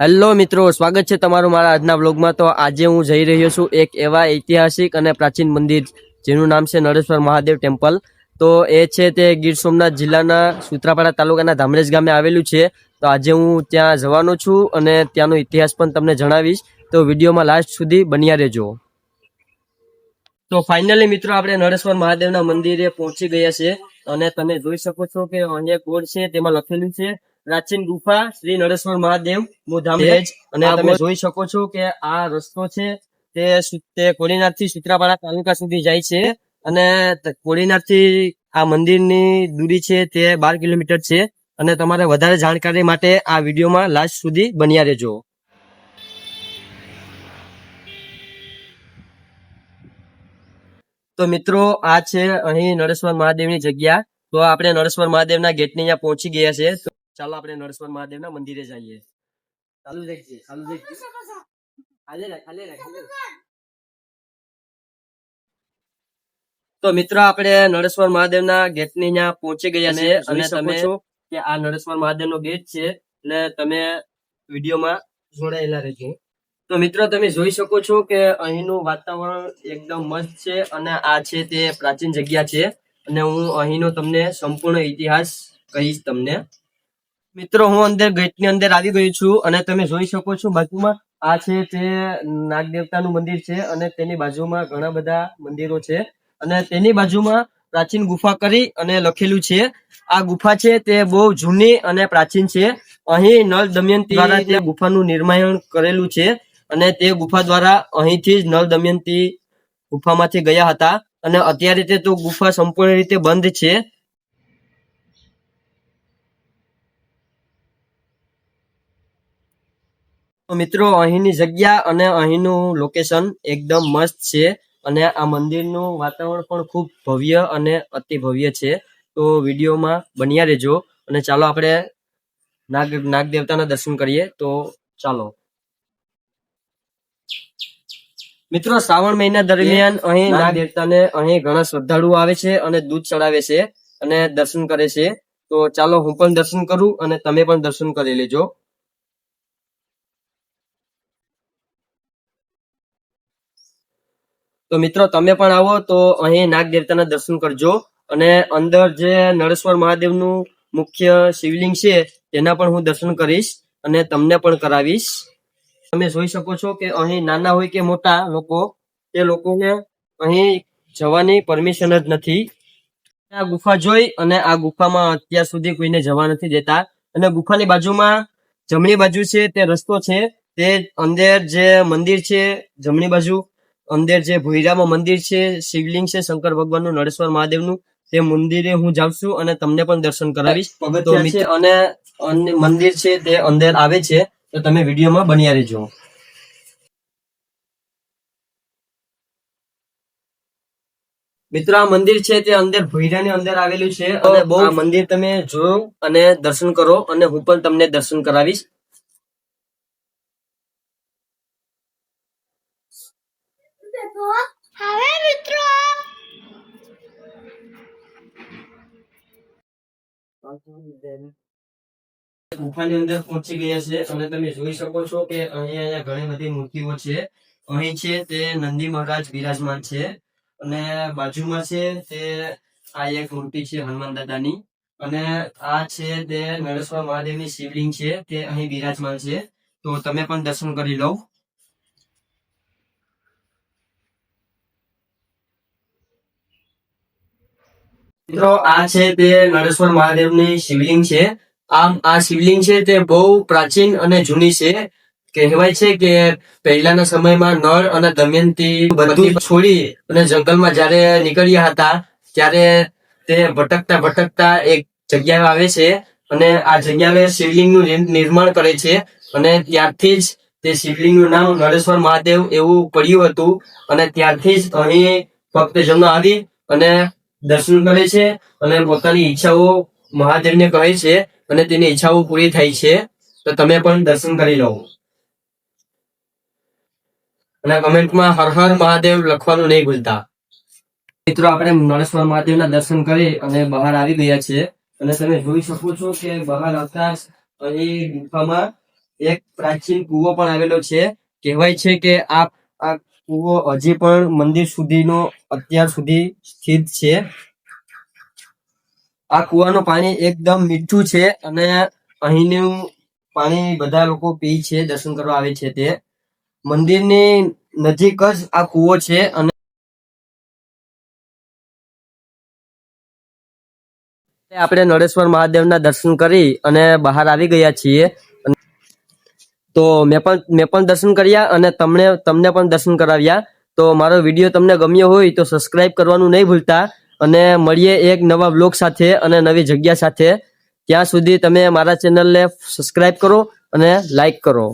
Hello મિત્રો, સ્વાગત છે તમારું મારા આજના બ્લોગમાં તો આજે હું જઈ રહ્યો છું એક એવા ઐતિહાસિક અને પ્રાચીન મંદિર, જેનું નામ છે નરેશ્વર મહાદેવ ટેમ્પલ. તો એ છે તે ગીર સોમનાથ જિલ્લાના સુત્રાપાડા તાલુકાના ધામરેજ ગામે આવેલું છે. તો આજે હું ત્યાં જવાનો છું અને ત્યાંનો ઇતિહાસ પણ તમને જણાવીશ. તો વિડીયોમાં લાસ્ટ સુધી બન્યા રહેજો. તો ફાઇનલી મિત્રો, આપણે નરેશ્વર મહાદેવના મંદિરે પહોંચી ગયા છે. અને તમે જોઈ શકો છો કે અહીંયા બોર્ડ છે, તેમાં લખેલું છે પ્રાચીન ગુફા શ્રી નરેશ્વર મહાદેવ મુધામ અને તમે જોઈ શકો છો કે આ રસ્તો છે તે તે કોડીનાથથી સુત્રાપાડા તાલુકા સુધી જાય છે અને કોળીનાથ કોડીનાથથી આ મંદિરની દૂરી છે તે બાર કિલોમીટર છે અને તમારે વધારે જાણકારી માટે આ વિડીયોમાં લાસ્ટ સુધી બન્યા રહેજો. તો મિત્રો આ છે અહીં નરેશ્વર મહાદેવની જગ્યા. તો આપણે નરેશ્વર મહાદેવના ગેટની અહીંયા પહોંચી ગયા છે. ચાલો આપણે નરેશ્વર મહાદેવના મંદિરે જઈએ. ચાલુ રાખજે ચાલુ રાખજે હાલે રાખ, હાલે રાખ, તો મિત્રો આપણે નરેશ્વર મહાદેવના ગેટની અહીંયા પહોંચી ગયા છે અને તમે કે આ નરેશ્વર મહાદેવનો ગેટ છે એટલે તમે વિડીયોમાં જોડાયેલા રહેજો. તો મિત્રો તમે જોઈ શકો છો કે અહીંનું વાતાવરણ એકદમ મસ્ત છે અને આ છે તે પ્રાચીન જગ્યા છે. અને હું અહીંનો તમને સંપૂર્ણ ઇતિહાસ કહીશ તમને. મિત્રો, હું અંદર ગેટની અંદર આવી ગયો છું અને તમે જોઈ શકો છો બાજુમાં આ છે તે નાગ દેવતાનું મંદિર છે અને તેની બાજુમાં ઘણા બધા મંદિરો છે. અને તેની બાજુમાં પ્રાચીન ગુફા કરી અને લખેલું છે. આ ગુફા છે તે બહુ જૂની અને પ્રાચીન છે. અહીં નળ દમયંતી દ્વારા તે ગુફાનું નિર્માણ કરેલું છે અને તે ગુફા દ્વારા અહીંથી જ નળ દમયંતી ગુફામાંથી ગયા હતા. અને અત્યારે તે તો ગુફા સંપૂર્ણ રીતે બંધ છે. તો મિત્રો અહીંની જગ્યા અને અહીંનું લોકેશન એકદમ મસ્ત છે અને આ મંદિરનું વાતાવરણ પણ ખૂબ ભવ્ય અને અતિ ભવ્ય છે. તો વિડીયોમાં બન્યા રહેજો અને ચાલો આપણે નાગ નાગ દેવતાના દર્શન કરીએ. તો ચાલો. મિત્રો શ્રાવણ મહિના દરમિયાન અહીં નાગ દેવતાને અહીં ઘણા શ્રદ્ધાળુઓ આવે છે અને દૂધ ચડાવે છે અને દર્શન કરે છે. તો ચાલો હું પણ દર્શન કરું અને તમે પણ દર્શન કરી લેજો. તો મિત્રો, તમે પણ આવો તો અહીં નાગ દેવતાના દર્શન કરજો. અને અંદર જે નરેશ્વર મહાદેવનું મુખ્ય શિવલિંગ છે, તેના પણ હું દર્શન કરીશ અને તમને પણ કરાવીશ. તમે જોઈ શકો છો કે અહીં નાના હોય કે મોટા લોકો, તે લોકોને અહીં જવાની પરમિશન જ નથી. આ ગુફા જોઈ અને આ ગુફામાં અત્યાર સુધી કોઈને જવા નથી દેતા. અને ગુફાની બાજુમાં જમણી બાજુ છે, તે રસ્તો છે, તે અંદર જે મંદિર છે, જમણી બાજુ અંદર જે ભોયરામાં મંદિર છે શિવલિંગ છે શંકર ભગવાનનું નરેશ્વર મહાદેવનું તે મંદિરે હું જાઉં છું અને તમને પણ દર્શન કરાવીશ. તો અને મંદિર છે તે અંદર આવે છે તો તમે વિડીયોમાં બન્યા રહેજો. મિત્રો આ મંદિર છે તે અંદર ભોયરાની અંદર આવેલું છે અને બહુ મંદિર તમે જોયું અને દર્શન કરો અને હું પણ તમને દર્શન કરાવીશ. હવે મિત્રો ગુફાની અંદર પહોંચી ગયા છે. અને તમે જોઈ શકો છો કે અહીંયા અહીંયા ઘણી બધી મૂર્તિઓ છે. અહીં છે તે નંદી મહારાજ બિરાજમાન છે. અને બાજુમાં છે તે આ એક મૂર્તિ છે હનુમાન દાદાની. અને આ છે તે નરેશ્વર મહાદેવની શિવલિંગ છે. તે અહીં બિરાજમાન છે. તો તમે પણ દર્શન કરી લો. મિત્રો, આ છે તે નરેશ્વર મહાદેવની શિવલિંગ છે. આમ, આ શિવલિંગ છે તે બહુ પ્રાચીન અને જૂની છે. કહેવાય છે કે પહેલાના સમયમાં નળ અને દમયંતી બધું છોડી અને જંગલમાં જ્યારે નીકળ્યા હતા, ત્યારે તે ભટકતા ભટકતા એક જગ્યાએ આવે છે અને આ જગ્યાએ શિવલિંગનું નિર- નિર્માણ કરે છે અને ત્યારથી જ તે શિવલિંગનું નામ નરેશ્વર મહાદેવ એવું પડ્યું હતું અને ત્યારથી જ અહીં ભક્તજનો આવી અને દર્શન કરે છે અને પોતાની ઈચ્છાઓ મહાદેવને કહે છે અને તેની ઈચ્છાઓ પૂરી થાય છે, તો તમે પણ દર્શન કરી લો. અને કમેન્ટમાં હર હર મહાદેવ લખવાનું નહીં ભૂલતા. મિત્રો, આપણે નરેશ્વર મહાદેવના દર્શન કરી અને બહાર આવી ગયા છે અને તમે જોઈ શકો છો કે બહાર આવતા અહીં ગુફામાં એક પ્રાચીન કુવો પણ આવેલો છે. કહેવાય છે કે આ કૂવો હજી પણ મંદિર સુધીનો અત્યાર સુધી સ્થિત છે. આ કૂવાનું પાણી એકદમ મીઠું છે અને અહીંનું પાણી બધા લોકો પી છે, દર્શન કરવા આવે છે તે. મંદિરની નજીક જ આ કૂવો છે અને આપણે નળેશ્વર મહાદેવના દર્શન કરી અને બહાર આવી ગયા છીએ. તો મેં પણ મેં પણ દર્શન કર્યા અને તમને તમને પણ દર્શન કરાવ્યા. તો મારો વીડિયો તમને ગમ્યો હોય તો સબસ્ક્રાઈબ કરવાનું નહીં ભૂલતા અને મળીએ એક નવા બ્લોગ સાથે અને નવી જગ્યા સાથે. ત્યાં સુધી તમે મારા ચેનલને સબસ્ક્રાઈબ કરો અને લાઈક કરો.